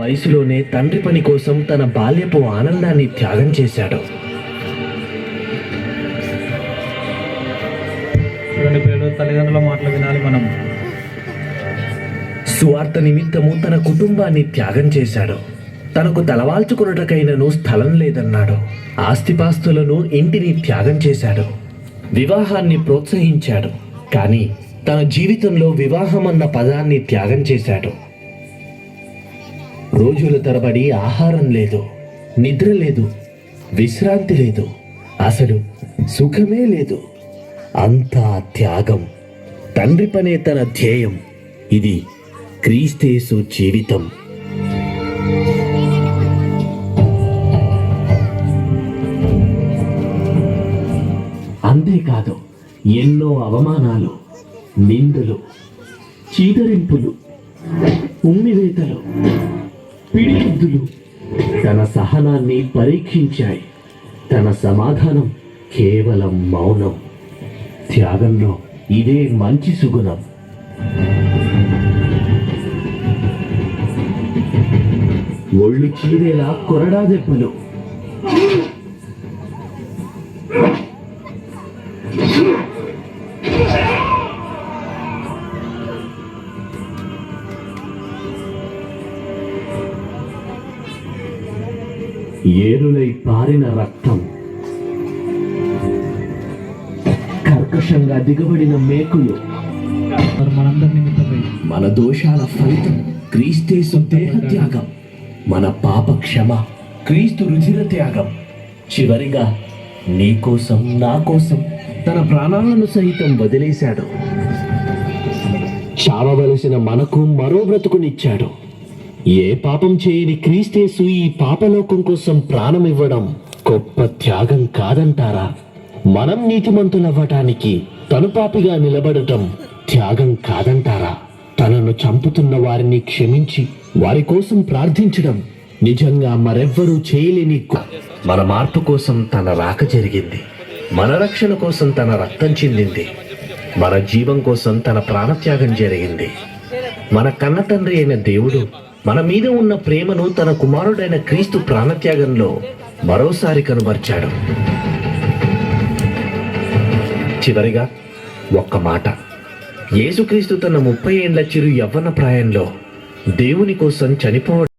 వయసులోనే తండ్రి పని కోసం తన బాల్యపు ఆనందాన్ని త్యాగం చేశాడు. తల్లిదండ్రుల మాటలు వినాలి మనం. సువార్త నిమిత్తము తన కుటుంబాన్ని త్యాగం చేశాడు. తనకు తలవాల్చుకున్నటకైనను స్థలం లేదన్నాడు. ఆస్తిపాస్తులను ఇంటిని త్యాగం చేశాడు. వివాహాన్ని ప్రోత్సహించాడు. కానీ తన జీవితంలో వివాహం అన్న పదాన్ని త్యాగం చేశాడు. రోజుల తరబడి ఆహారం లేదు నిద్ర లేదు విశ్రాంతి లేదు అసలు సుఖమే లేదు. అంతా త్యాగం తండ్రి పనే తన ధ్యేయం ఇది క్రీస్తేసు జీవితం. అంతేకాదు ఎన్నో అవమానాలు నిందలు చీదరింపులు ఉమ్మివేతలు పిడిగుద్దులు తన సహనాన్ని పరీక్షించాయి. తన సమాధానం కేవలం మౌనం. త్యాగంలో ఇదే మంచి సుగుణం. ఒళ్ళు చీరేలా కొరడా దెబ్బలు. ఏరులై పారిన రక్తం. కర్కశంగా దిగబడిన మేకులు. మరి మనందరి నిమిత్తమై మన దోషాల ఫలితం క్రీస్తేసు దేహ త్యాగం. మన పాప క్షమ క్రీస్తు రుధిర త్యాగం. చివరిగా నీ కోసం నా కోసం తన ప్రాణాలను సహితం వదిలేశాడు. చావవలసిన మనకు మరో బ్రతుకునిచ్చాడు. ఏ పాపం చేయని క్రీస్తేసు ఈ పాపలోకం కోసం ప్రాణం ఇవ్వడం గొప్ప త్యాగం కాదంటారా? మనం నీతిమంతులవ్వటానికి తను పాపిగా నిలబడటం త్యాగం కాదంటారా? తనను చంపుతున్న వారిని క్షమించి వారి కోసం ప్రార్థించడం నిజంగా మరెవ్వరూ చేయలేని మన మార్పు కోసం తన రాక జరిగింది. మన రక్షణ కోసం తన రక్తం చెందింది. మన జీవం కోసం తన ప్రాణత్యాగం జరిగింది. మన కన్న తండ్రి అయిన దేవుడు మన మీద ఉన్న ప్రేమను తన కుమారుడైన క్రీస్తు ప్రాణత్యాగంలో మరోసారి కనుబర్చాడు చివరిగా ఒక్క మాట. యేసుక్రీస్తు తన ముప్పై ఏండ్ల చిరు యవ్వన ప్రాయంలో దేవుని కోసం చనిపోవడం